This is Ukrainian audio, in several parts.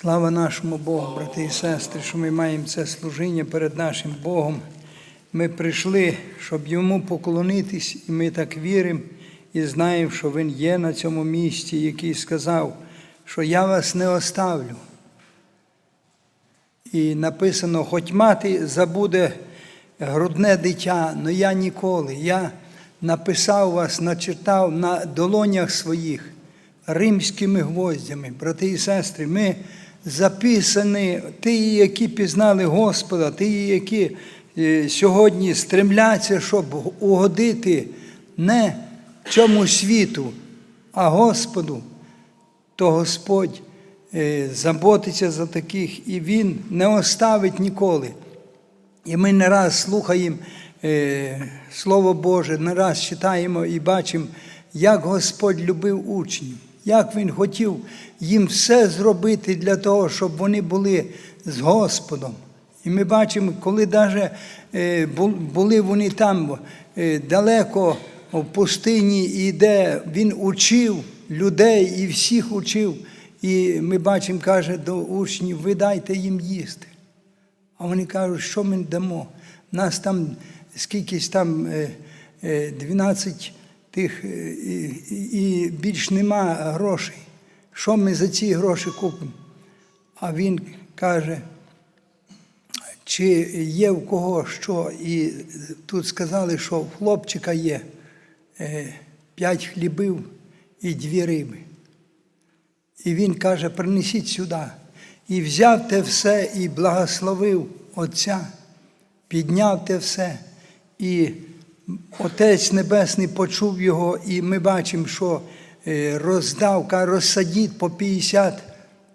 Слава нашому Богу, брати і сестри, що ми маємо це служіння перед нашим Богом. Ми прийшли, щоб йому поклонитись, і ми так віримо і знаємо, що Він є на цьому місці, який сказав, що я вас не оставлю. І написано, хоч мати забуде грудне дитя, але я ніколи. Я написав вас, начертав на долонях своїх римськими гвоздями. Брати і сестри, ми записані, ті, які пізнали Господа, ті, які е, сьогодні стремляться, щоб угодити не цьому світу, а Господу, то Господь е, заботиться за таких, і Він не оставить ніколи. І ми не раз слухаємо е, Слово Боже, не раз читаємо і бачимо, як Господь любив учнів, як Він хотів їм все зробити для того, щоб вони були з Господом. І ми бачимо, коли навіть були вони там е, далеко в пустині, і де він учив людей і всіх учив. І ми бачимо, каже до учнів, ви дайте їм їсти. А вони кажуть, що ми дамо? Нас там скількись там е, е, 12 тих, е, і, і більш нема грошей. Що ми за ці гроші купимо? А він каже, чи є в кого що? І тут сказали, що в хлопчика є е, п'ять хлібів і дві риби. І він каже, принесіть сюди. І взяв те все і благословив Отця, підняв те все. І Отець Небесний почув його, і ми бачимо, що е, роздав, розсадіть по 50,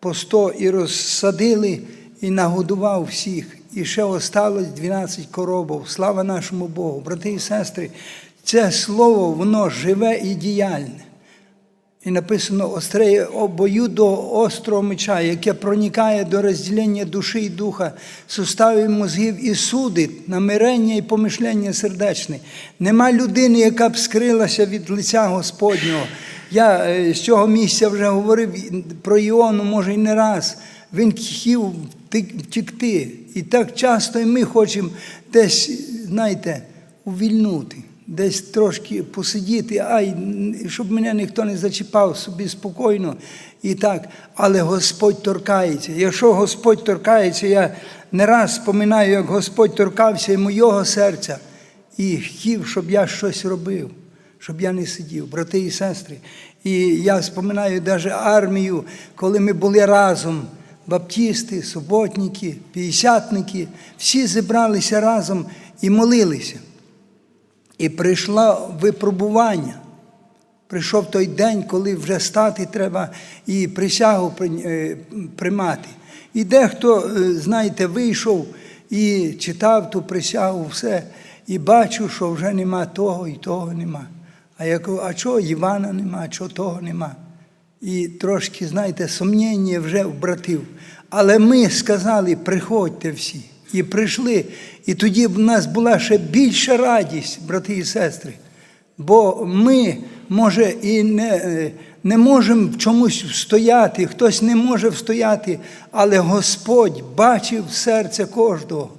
по 100 і розсадили, і нагодував всіх. І ще осталось 12 коробов. Слава нашому Богу. Брати і сестри, це слово, воно живе і діяльне. І написано остреє обою до острого меча, яке проникає до розділення душі і духа, суставів мозгів і судить намирення і помишлення сердечне. Нема людини, яка б скрилася від лиця Господнього. Я е, з цього місця вже говорив про Іону, може, і не раз. Він хотів втекти. І так часто і ми хочемо десь, знаєте, увільнути десь трошки посидіти, ай, щоб мене ніхто не зачіпав собі спокійно і так. Але Господь торкається. Якщо Господь торкається, я не раз споминаю, як Господь торкався і моєго серця і хотів, щоб я щось робив, щоб я не сидів, брати і сестри. І я споминаю навіть армію, коли ми були разом. Баптісти, суботники, п'ятдесятники, всі зібралися разом і молилися. І прийшло випробування. Прийшов той день, коли вже стати треба і присягу приймати. І дехто, знаєте, вийшов і читав ту присягу, все, і бачу, що вже нема того і того нема. А я кажу, а чого Івана нема, а чого того нема? І трошки, знаєте, сумніння вже в братів. Але ми сказали, приходьте всі. І прийшли. І тоді в нас була ще більша радість, брати і сестри. Бо ми, може, і не не можемо в чомусь встояти, хтось не може встояти, але Господь бачив серце кожного.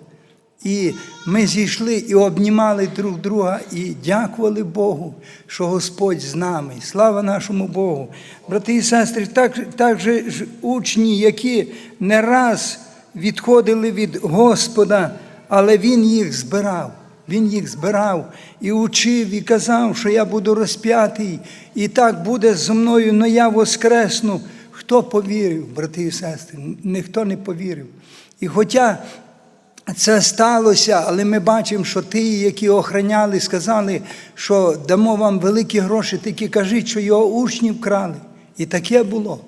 І ми зійшли і обнімали друг друга, і дякували Богу, що Господь з нами. Слава нашому Богу. Брати і сестри, так, так же учні, які не раз відходили від Господа, але Він їх збирав. Він їх збирав і учив, і казав, що я буду розп'ятий, і так буде зі мною, но я воскресну. Хто повірив, брати і сестри? Ніхто не повірив. І хоча це сталося, але ми бачимо, що ті, які охраняли, сказали, що дамо вам великі гроші, тільки кажіть, що його учні вкрали. І таке було.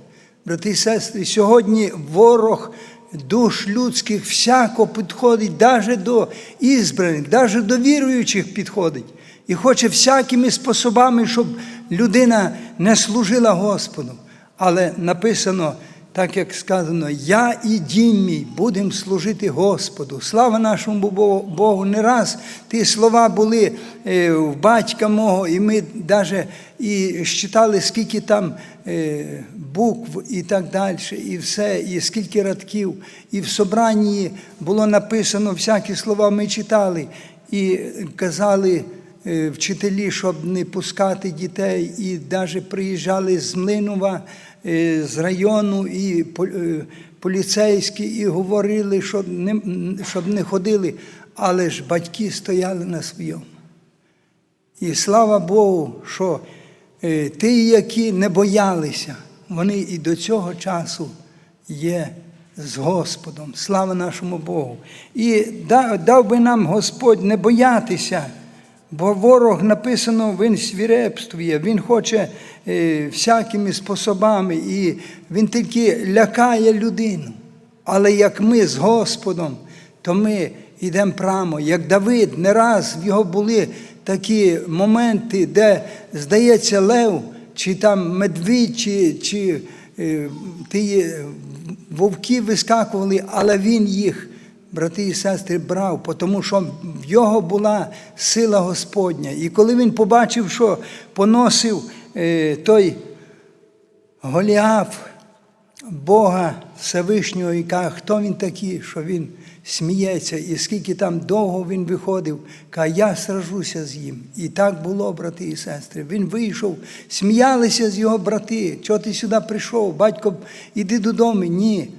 Брати і сестри, сьогодні ворог душ людських всяко підходить, навіть до ізбраних, навіть до віруючих підходить. І хоче всякими способами, щоб людина не служила Господу. Але написано, так як сказано, я і дім мій будемо служити Господу. Слава нашому Богу. Не раз ті слова були е, в батька мого, і ми навіть і считали, скільки там е, букв і так далі, і все, і скільки радків. І в собранні було написано всякі слова, ми читали і казали вчителі, щоб не пускати дітей, і навіть приїжджали з Млинова, е, з району, і е, поліцейські, і говорили, щоб не, щоб не ходили, але ж батьки стояли на своєму. І слава Богу, що е, ті, які не боялися, вони і до цього часу є з Господом. Слава нашому Богу. І дав би нам Господь не боятися, бо ворог написано, він свірепствує, він хоче е, всякими способами, і він тільки лякає людину. Але як ми з Господом, то ми йдемо прямо. Як Давид, не раз в його були такі моменти, де, здається, лев, чи там медвідь, чи, чи е, ті е, вовки вискакували, але він їх, брати і сестри, брав, тому що в його була сила Господня. І коли він побачив, що поносив е, той Голіаф, Бога Всевишнього, і каже, хто він такий, що він сміється, і скільки там довго він виходив, каже, я сражуся з ним. І так було, брати і сестри. Він вийшов, сміялися з його брати. Чого ти сюди прийшов? Батько, іди додому. Ні.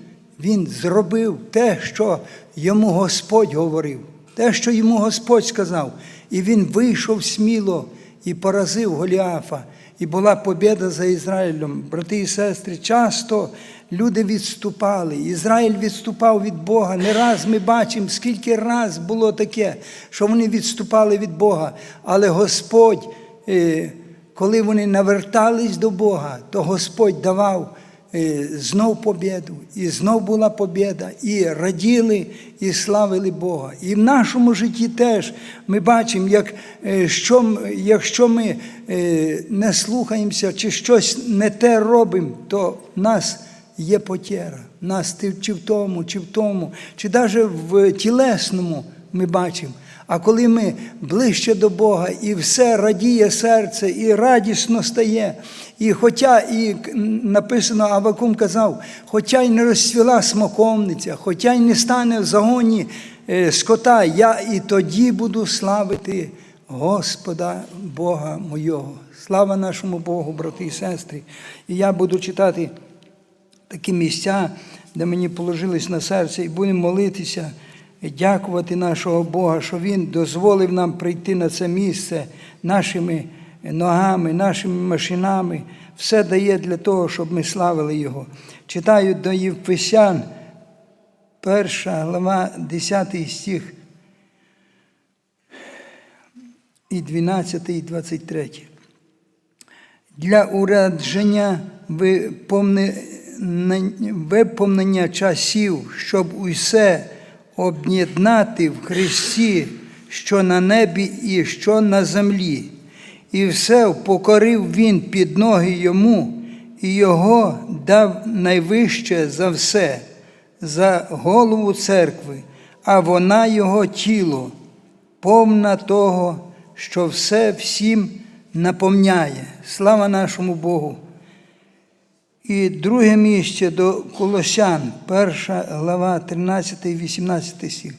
Він зробив те, що йому Господь говорив, те, що йому Господь сказав. І він вийшов сміло і поразив Голіафа. І була побіда за Ізраїлем. Брати і сестри, часто люди відступали. Ізраїль відступав від Бога. Не раз ми бачимо, скільки раз було таке, що вони відступали від Бога. Але Господь, е, коли вони навертались до Бога, то Господь давав знов побіду, і знов була побіда, і раділи, і славили Бога. І в нашому житті теж ми бачимо, як, е, що, якщо ми е, не слухаємося чи щось не те робимо, то в нас є потєра. Нас чи в тому, чи в тому, чи навіть в тілесному ми бачимо. А коли ми ближче до Бога, і все радіє серце, і радісно стає. І хоча і написано, Авакум казав, хоча й не розцвіла смоковниця, хоча й не стане в загоні е, скота, я і тоді буду славити Господа Бога мого. Слава нашому Богу, брати і сестри. І я буду читати такі місця, де мені положились на серце, і будемо молитися, дякувати нашого Бога, що Він дозволив нам прийти на це місце нашими ногами, нашими машинами. Все дає для того, щоб ми славили Його. Читаю до Євпесян, перша глава, 10 стих і 12, і 23 для виповнення- виповнення часів, щоб усе об'єднати в Христі, що на небі і що на землі. І все покорив Він під ноги йому, і його дав найвище за все, за голову церкви, а вона його тіло, повна того, що все всім наповняє. Слава нашому Богу. І друге місце до Колосян, перша глава, 13 і 18 стих,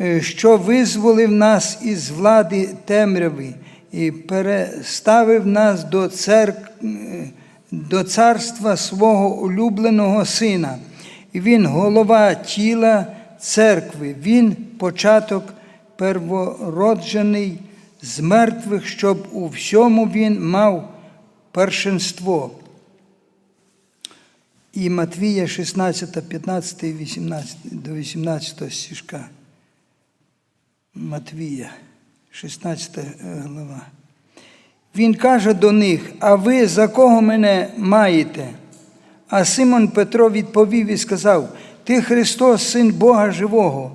Е, що визволив нас із влади темряви і переставив нас до, церк... е, до царства свого улюбленого Сина. І Він голова тіла церкви, Він початок первороджений з мертвих, щоб у всьому він мав першинство. І Матвія 16, 15, 18, до 18 стишка. Матвія, 16 глава. Він каже до них: А ви за кого мене маєте? А Симон Петро відповів і сказав: Ти Христос, син Бога живого.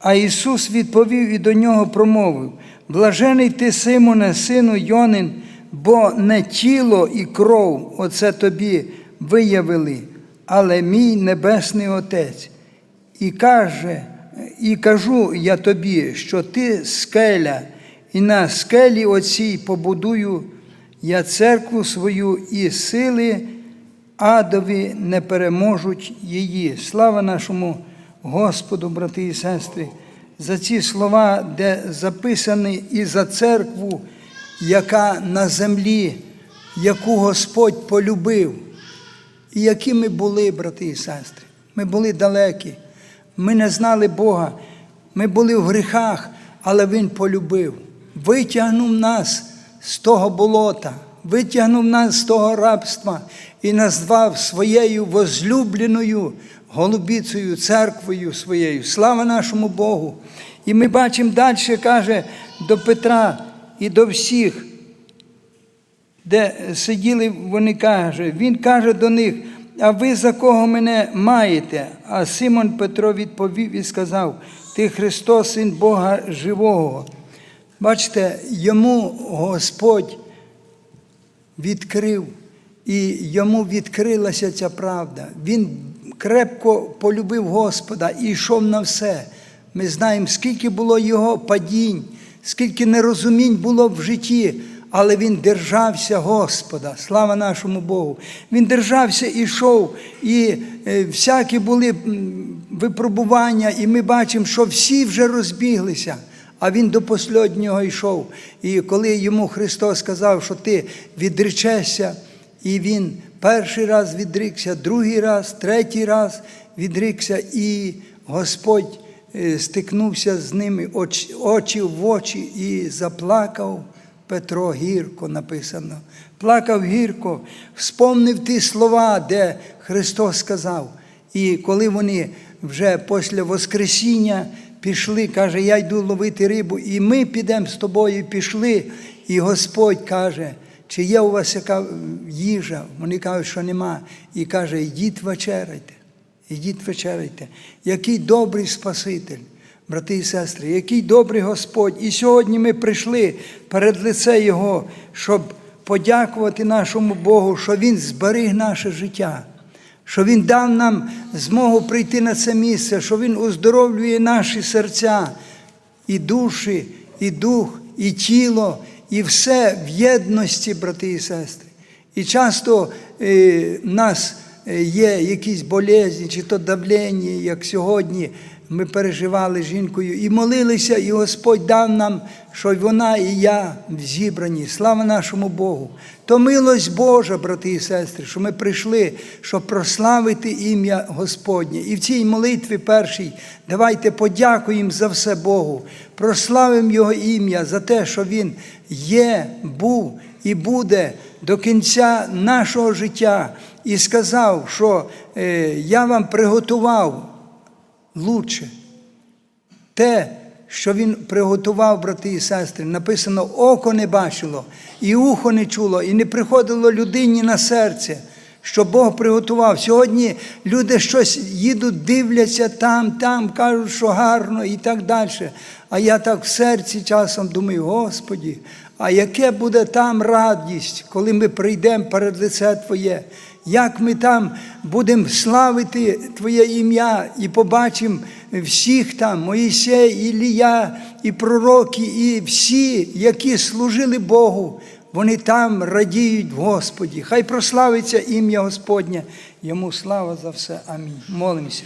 А Ісус відповів і до нього промовив: Блажений ти, Симоне, сину Йонин, бо не тіло і кров оце тобі виявили, але мій Небесний Отець. І каже, і кажу я тобі, що ти скеля, і на скелі оцій побудую я церкву свою, і сили адові не переможуть її. Слава нашому Господу, брати і сестри, за ці слова, де записані і за церкву, яка на землі, яку Господь полюбив. І які ми були, брати і сестри. Ми були далекі, ми не знали Бога, ми були в гріхах, але Він полюбив, витягнув нас з того болота, витягнув нас з того рабства і назвав своєю возлюбленою голубіцею, церквою своєю. Слава нашому Богу! І ми бачимо далі, каже до Петра і до всіх де сиділи, вони каже, він каже до них, а ви за кого мене маєте? А Симон Петро відповів і сказав: Ти Христос, Син Бога живого. Бачите, йому Господь відкрив, і йому відкрилася ця правда. Він крепко полюбив Господа і йшов на все. Ми знаємо, скільки було його падінь, скільки нерозумінь було в житті, але він держався Господа. Слава нашому Богу. Він держався і йшов, і е, всякі були випробування, і ми бачимо, що всі вже розбіглися. А він до посліднього йшов. І коли йому Христос сказав, що ти відречешся, і він перший раз відрікся, другий раз, третій раз відрікся, і Господь е, стикнувся з ними очі, очі в очі і заплакав. Петро гірко написано. Плакав гірко, вспомнив ті слова, де Христос сказав. І коли вони вже після Воскресіння пішли, каже, я йду ловити рибу, і ми підемо з тобою, пішли. І Господь каже, чи є у вас яка їжа? Вони кажуть, що нема. І каже, йдіть вечеряйте, йдіть вечеряйте. Який добрий Спаситель. Брати і сестри, який добрий Господь. І сьогодні ми прийшли перед лице Його, щоб подякувати нашому Богу, що Він зберіг наше життя, що Він дав нам змогу прийти на це місце, що Він оздоровлює наші серця, і душі, і дух, і тіло, і все в єдності, брати і сестри. І часто е, нас е, є якісь болезні, чи то давлення, як сьогодні ми переживали з жінкою і молилися, і Господь дав нам, що вона і я зібрані. Слава нашому Богу. То милость Божа, брати і сестри, що ми прийшли, щоб прославити ім'я Господнє. І в цій молитві першій давайте подякуємо за все Богу, прославимо Його ім'я за те, що Він є, був і буде до кінця нашого життя. І сказав, що е, я вам приготував лучше. Те, що він приготував, брати і сестри, написано, око не бачило, і ухо не чуло, і не приходило людині на серце, що Бог приготував. Сьогодні люди щось їдуть, дивляться там, там, кажуть, що гарно і так далі. А я так в серці часом думаю, Господі, а яке буде там радість, коли ми прийдемо перед лице Твоє? Як ми там будемо славити Твоє ім'я і побачимо всіх там, Моїсей, Ілія, і пророки, і всі, які служили Богу, вони там радіють в Господі. Хай прославиться ім'я Господнє. Йому слава за все. Амінь. Молимося.